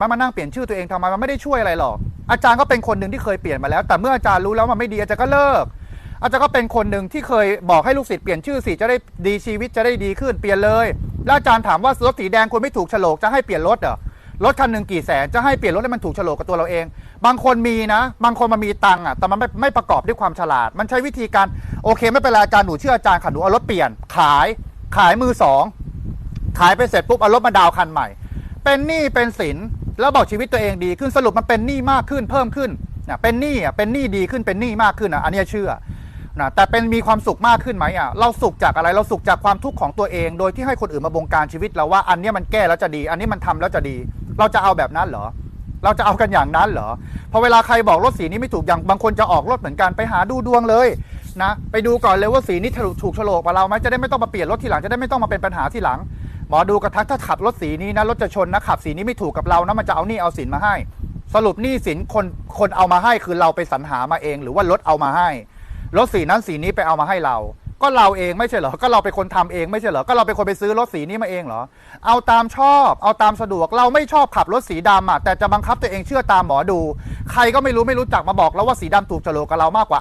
มันมานั่งเปลี่ยนชื่อตัวเองทำไมมันไม่ได้ช่วยอะไรหรอกอาจารย์ก็เป็นคนหนึ่งที่เคยเปลี่ยนมาแล้ว แต่เมื่ออาจารย์รู้แล้วมันไม่ดีอาจารย์ก็เลิก อาจารย์ก็เป็นคนหนึ่งที่เคยบอกให้ลูกศิษย์เปลี่ยนชื่อสิจะได้ดีชีวิตจะได้ดีขึ้นเปลี่ยนเลย แล้วอาจารย์ถามว่ารถสีแดงคุณไม่ถูกโฉลกจะให้เปลี่ยนรถเหรอรถคันหนึ่งกี่แสนจะให้เปลี่ยนรถให้มันถูกโฉลกกับตัวเราเอง บางคนมีนะ บางคนมันมีตังค์อะแต่มันไม่ไม่ประกอบด้วยความฉลาด มันใช้วิธีการโอเค ไม่เป็นไรอาจารย์หนูเชื่ออาจารย์ค่ะหนูเอารถเปลี่ยนขายขายมือสองขายไปเสร็จปุ๊บเอารถมาดาวคันใหม่ เป็นหนี้เป็นสินแล้วบอกชีวิตตัวเองดีขึ้นสรุปมันเป็นหนี้มากขึ้นเพิ่มขึ้นนะเป็นหนี้อะเป็นหนี้ดีขึ้นเป็นหนี้มากขึ้นอะอันนี้เชื่อนะแต่เป็นมีความสุขมากขึ้นไหมอะเราสุขจากอะไรเราสุขจากความทุกข์ของตัวเอง โดยที่ให้คนอื่นมาบงการชีวิตเราว่าอันนี้มันแก้แล้วจะดี อันนี้มันทำแล้วจะดี เราจะเอาแบบนั้นเหรอ เราจะเอากันอย่างนั้นเหรอพอเวลาใครบอกรถสีนี้ไม่ถูกอย่างบางคนจะออกรถเหมือนกันไปหาดูดวงเลยนะไปดูก่อนเลยว่าสีนี้ถูกถูกโฉลกกับเราไหมจะได้ไม่ต้องมาเปลี่ยนรถทีหลังจะได้ไม่ต้องมาเป็นปัญหาทีหลัง หมอดูกระทักถ้าขับรถสีนี้นะรถจะชนนะขับสีนี้ไม่ถูกกับเรานะมันจะเอาหนี้เอาสินมาให้ สรุปหนี้สินคนคนเอามาให้คือเราไปสรรหามาเอง หรือว่ารถเอามาให้รถสีนั้นสีนี้ไปเอามาให้เรา ก็เราเองไม่ใช่เหรอก็เราเป็นคนทำเองไม่ใช่เหรอก็เราเป็นคนไปซื้อรถสีนี้มาเองเหรอเอาตามชอบ เอาตามสะดวกเราไม่ชอบขับรถสีดำอะแต่จะบังคับตัวเองเชื่อตามหมอดู ใครก็ไม่รู้ไม่รู้จักมาบอกแล้วว่าสีดำถูกจโลกกับเรามากกว่า